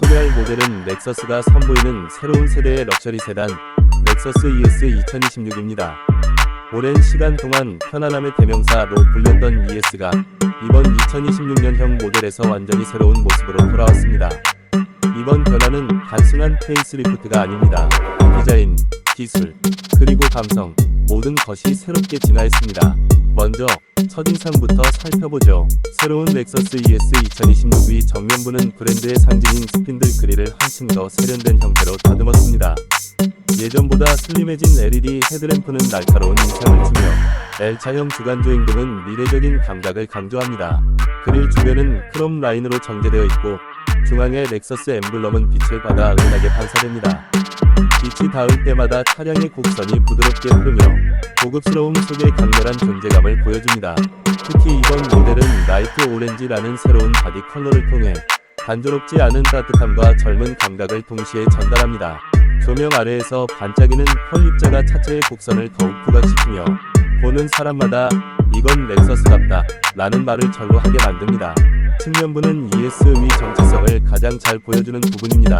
소개할 모델은 넥서스가 선보이는 새로운 세대의 럭셔리 세단 넥서스 ES 2026입니다. 오랜 시간 동안 편안함의 대명사로 불렸던 ES가 이번 2026년형 모델에서 완전히 새로운 모습으로 돌아왔습니다. 이번 변화는 단순한 페이스리프트가 아닙니다. 디자인, 기술, 그리고 감성 모든 것이 새롭게 진화했습니다. 먼저 첫인상부터 살펴보죠. 새로운 렉서스 ES 2026의 정면부는 브랜드의 상징인 스핀들 그릴을 한층 더 세련된 형태로 다듬었습니다. 예전보다 슬림해진 LED 헤드램프는 날카로운 인상을 주며 L차형 주간 조행등은 미래적인 감각을 강조합니다. 그릴 주변은 크롬 라인으로 정제되어 있고 중앙의 렉서스 엠블럼은 빛을 받아 은하게 반사됩니다. 빛이 닿을 때마다 차량의 곡선이 부드럽게 흐르며 고급스러움 속에 강렬한 존재감을 보여줍니다. 특히 이번 모델은 라이트 오렌지라는 새로운 바디 컬러를 통해 단조롭지 않은 따뜻함과 젊은 감각을 동시에 전달합니다. 조명 아래에서 반짝이는 펄 입자가 차체의 곡선을 더욱 부각시키며 보는 사람마다 이건 렉서스답다 라는 말을 절로 하게 만듭니다. 측면부는 ES의 정체성을 가장 잘 보여주는 부분입니다.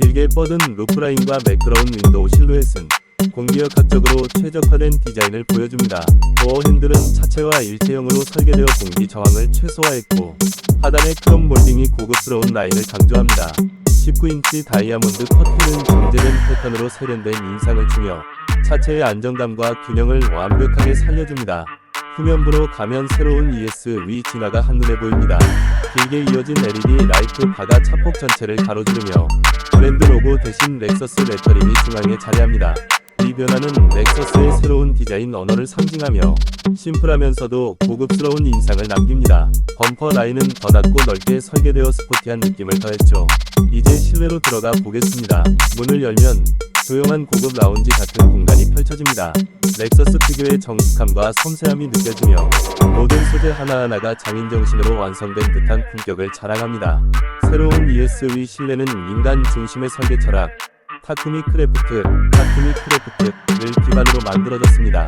길게 뻗은 루프라인과 매끄러운 윈도우 실루엣은 공기역학적으로 최적화된 디자인을 보여줍니다. 도어 핸들은 차체와 일체형으로 설계되어 공기 저항을 최소화했고 하단의 크롬 몰딩이 고급스러운 라인을 강조합니다. 19인치 다이아몬드 커팅은 정제된 패턴으로 세련된 인상을 주며 차체의 안정감과 균형을 완벽하게 살려줍니다. 후면부로 가면 새로운 ES 위 진화가 한눈에 보입니다. 길게 이어진 LED 라이트 바가 차폭 전체를 가로지르며 브랜드 로고 대신 렉서스 레터링이 중앙에 자리합니다. 이 변화는 렉서스의 새로운 디자인 언어를 상징하며 심플하면서도 고급스러운 인상을 남깁니다. 범퍼 라인은 더 낮고 넓게 설계되어 스포티한 느낌을 더했죠. 이제 실내로 들어가 보겠습니다. 문을 열면 조용한 고급 라운지 같은 공간이 펼쳐집니다. 렉서스 특유의 정숙함과 섬세함이 느껴지며 모든 소재 하나하나가 장인 정신으로 완성된 듯한 품격을 자랑합니다. 새로운 ES의 실내는 인간 중심의 설계 철학, 타쿠미 크래프트, 타쿠미 크래프트를 기반으로 만들어졌습니다.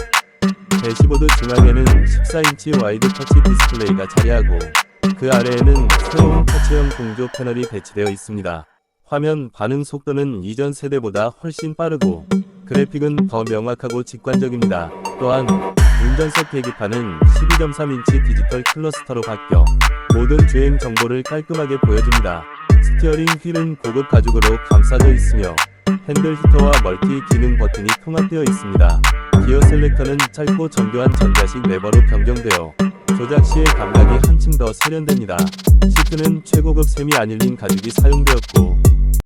대시보드 중앙에는 14인치 와이드 터치 디스플레이가 자리하고 그 아래에는 새로운 터치형 공조 패널이 배치되어 있습니다. 화면 반응 속도는 이전 세대보다 훨씬 빠르고 그래픽은 더 명확하고 직관적입니다. 또한 운전석 계기판은 12.3인치 디지털 클러스터로 바뀌어 모든 주행 정보를 깔끔하게 보여줍니다. 스티어링 휠은 고급 가죽으로 감싸져 있으며 핸들 히터와 멀티 기능 버튼이 통합되어 있습니다. 기어 셀렉터는 짧고 정교한 전자식 레버로 변경되어 조작 시의 감각이 한층 더 세련됩니다. 시트는 최고급 세미 아닐린 가죽이 사용되었고